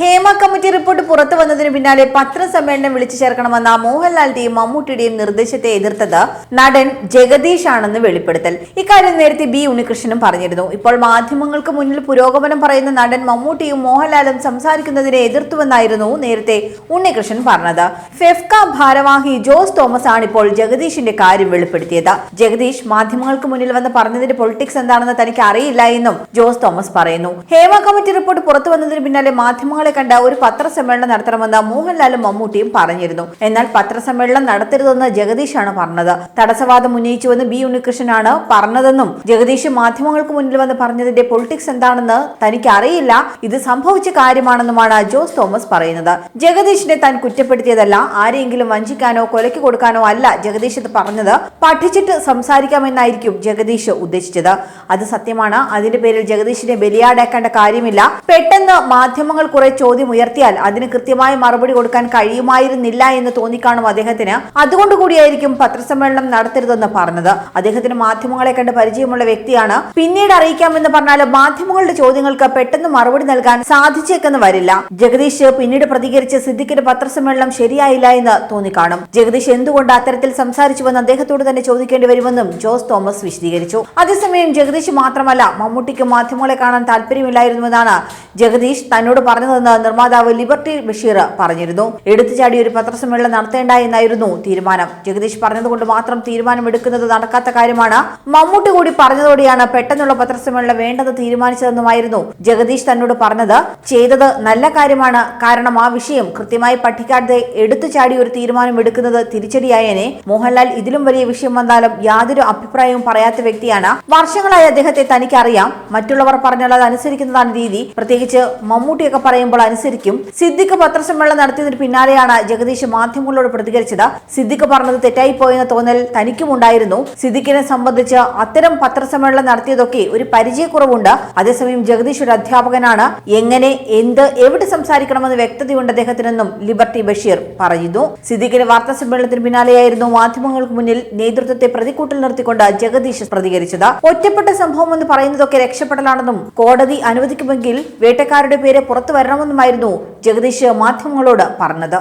Hema committee report പുറത്തു വന്നതിന് പിന്നാലെ പത്രസമ്മേളനം വിളിച്ചു ചേർക്കണമെന്ന മോഹൻലാലിന്റെയും മമ്മൂട്ടിയുടെയും നിർദ്ദേശത്തെ എതിർത്തത് നടൻ ജഗദീഷ് ആണെന്ന് വെളിപ്പെടുത്തൽ. ഇക്കാര്യം നേരത്തെ ബി ഉണ്ണികൃഷ്ണനും പറഞ്ഞിരുന്നു. ഇപ്പോൾ മാധ്യമങ്ങൾക്ക് മുന്നിൽ പുരോഗമനം പറയുന്ന നടൻ മമ്മൂട്ടിയും മോഹൻലാലും സംസാരിക്കുന്നതിനെ എതിർത്തുവെന്നായിരുന്നു നേരത്തെ ഉണ്ണികൃഷ്ണൻ പറഞ്ഞത്. ഫെഫ്ക ഭാരവാഹി ജോസ് തോമസ് ആണ് ഇപ്പോൾ ജഗദീഷിന്റെ കാര്യം വെളിപ്പെടുത്തിയത്. ജഗദീഷ് മാധ്യമങ്ങൾക്ക് മുന്നിൽ വന്ന് പറഞ്ഞതിന്റെ പൊളിറ്റിക്സ് എന്താണെന്ന് തനിക്ക് അറിയില്ല എന്നും ജോസ് തോമസ് പറയുന്നു. ഹേമ കമ്മിറ്റി റിപ്പോർട്ട് പുറത്തു വന്നതിന് പിന്നാലെ മാധ്യമങ്ങളെ കണ്ട ഒരു പത്രസമ്മേളനം നടത്തണമെന്ന് മോഹൻലാലും മമ്മൂട്ടിയും പറഞ്ഞിരുന്നു. എന്നാൽ പത്രസമ്മേളനം നടത്തരുതെന്ന് ജഗദീഷാണ് പറഞ്ഞത്. തടസ്സവാദം ഉന്നയിച്ചുവെന്ന് ബി ഉണ്ണികൃഷ്ണനാണ് പറഞ്ഞതെന്നും ജഗദീഷ് മാധ്യമങ്ങൾക്ക് മുന്നിൽ വന്ന് പറഞ്ഞതിന്റെ പൊളിറ്റിക്സ് എന്താണെന്ന് തനിക്ക് അറിയില്ല ഇത് സംഭവിച്ച കാര്യമാണെന്നുമാണ് ജോസ് തോമസ് പറയുന്നത്. ജഗദീഷിനെ താൻ കുറ്റപ്പെടുത്തിയതല്ല. ആരെയെങ്കിലും വഞ്ചിക്കാനോ കൊലയ്ക്ക് കൊടുക്കാനോ അല്ല ജഗദീഷ് ഇത് പറഞ്ഞത്. പഠിച്ചിട്ട് സംസാരിക്കാമെന്നായിരിക്കും ജഗദീഷ് ഉദ്ദേശിച്ചത്. അത് സത്യമാണ്. അതിന്റെ പേരിൽ ജഗദീഷിനെ ബലിയാടാക്കേണ്ട കാര്യമില്ല. പെട്ടെന്ന് മാധ്യമങ്ങൾ കുറെ ചോദ്യം ഉയർത്തിയാൽ അതിന് കൃത്യമായ മറുപടി കൊടുക്കാൻ കഴിയുമായിരുന്നില്ല എന്ന് തോന്നിക്കാണും അദ്ദേഹത്തിന്. അതുകൊണ്ട് കൂടിയായിരിക്കും പത്രസമ്മേളനം നടത്തരുതെന്ന് പറഞ്ഞത്. അദ്ദേഹത്തിന് മാധ്യമങ്ങളെ കണ്ട് പരിചയമുള്ള വ്യക്തിയാണ്. പിന്നീട് അറിയിക്കാമെന്ന് പറഞ്ഞാൽ മാധ്യമങ്ങളുടെ ചോദ്യങ്ങൾക്ക് പെട്ടെന്ന് മറുപടി നൽകാൻ സാധിച്ചേക്കെന്ന് വരില്ല. ജഗദീഷ് പിന്നീട് പ്രതികരിച്ച് സിദ്ദിഖിന്റെ പത്രസമ്മേളനം ശരിയായില്ല എന്ന് തോന്നിക്കാണും. ജഗദീഷ് എന്തുകൊണ്ട് അത്തരത്തിൽ സംസാരിച്ചുവെന്ന് അദ്ദേഹത്തോട് തന്നെ ചോദിക്കേണ്ടി വരുമെന്നും ജോസ് തോമസ് വിശദീകരിച്ചു. അതേസമയം ജഗദീഷ് മാത്രമല്ല മമ്മൂട്ടിക്ക് മാധ്യമങ്ങളെ കാണാൻ താല്പര്യമില്ലായിരുന്നുവെന്നാണ് ജഗദീഷ് തന്നോട് പറഞ്ഞതെന്ന് നിർമ്മാതാവ് ലിബർട്ടി ബഷീർ പറഞ്ഞിരുന്നു. എടുത്തുചാടി ഒരു പത്രസമ്മേളനം നടത്തേണ്ട എന്നായിരുന്നു തീരുമാനം. ജഗദീഷ് പറഞ്ഞതുകൊണ്ട് മാത്രം തീരുമാനമെടുക്കുന്നത് നടക്കാത്ത കാര്യമാണ്. മമ്മൂട്ടി കൂടി പറഞ്ഞതോടെയാണ് പെട്ടെന്നുള്ള പത്രസമ്മേളനം വേണ്ടെന്ന് തീരുമാനിച്ചതെന്നുമായിരുന്നു ജഗദീഷ് തന്നോട് പറഞ്ഞത്. ചെയ്തത് നല്ല കാര്യമാണ്. കാരണം ആ വിഷയം കൃത്യമായി പഠിക്കാതെ എടുത്തുചാടി ഒരു തീരുമാനം എടുക്കുന്നത് തിരിച്ചടിയായേനെ. മോഹൻലാൽ ഇതിലും വലിയ വിഷയം വന്നാലും യാതൊരു അഭിപ്രായവും പറയാത്ത വ്യക്തിയാണ്. വർഷങ്ങളായി അദ്ദേഹത്തെ തനിക്കറിയാം. മറ്റുള്ളവർ പറഞ്ഞാൽ അത് അനുസരിക്കുന്നതാണ് രീതി. പ്രത്യേകിച്ച് മമ്മൂട്ടിയൊക്കെ പറയുമ്പോൾ അനുസരിക്കും സിദ്ദിഖ് പത്രസമ്മേളനം നടത്തിയതിന് പിന്നാലെയാണ് ജഗദീഷ് മാധ്യമങ്ങളോട് പ്രതികരിച്ചത്. സിദ്ദിഖ് പറഞ്ഞത് തെറ്റായി പോയെന്ന തോന്നൽ തനിക്കും ഉണ്ടായിരുന്നു സിദ്ദിഖിനെ സംബന്ധിച്ച് അത്തരം പത്രസമ്മേളനം നടത്തിയതൊക്കെ ഒരു പരിചയക്കുറവുണ്ട്. അതേസമയം ജഗദീഷ് ഒരു അധ്യാപകനാണ്. എങ്ങനെ എന്ത് എവിടെ സംസാരിക്കണമെന്ന് വ്യക്തതയുണ്ട് അദ്ദേഹത്തിനെന്നും ലിബർട്ടി ബഷീർ പറയുന്നു സിദ്ദിഖിന്റെ വാർത്താ സമ്മേളനത്തിന് പിന്നാലെയായിരുന്നു മാധ്യമങ്ങൾക്ക് മുന്നിൽ നേതൃത്വത്തെ പ്രതിക്കൂട്ടിൽ നിർത്തിക്കൊണ്ട് ജഗദീഷ് പ്രതികരിച്ചത്. ഒറ്റപ്പെട്ട സംഭവം എന്ന് പറയുന്നതൊക്കെ രക്ഷപ്പെടലാണെന്നും കോടതി അനുവദിക്കുമെങ്കിൽ വേട്ടക്കാരുടെ പേര് പുറത്തു വരണമെന്നുമായിരുന്നു ജഗദീഷ് മാധ്യമങ്ങളോട് പറഞ്ഞത്.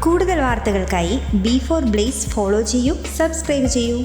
കൂടുതൽ വാർത്തകൾക്കായി ബി ഫോർ ബ്ലേസ് ഫോളോ ചെയ്യൂ സബ്സ്ക്രൈബ് ചെയ്യൂ.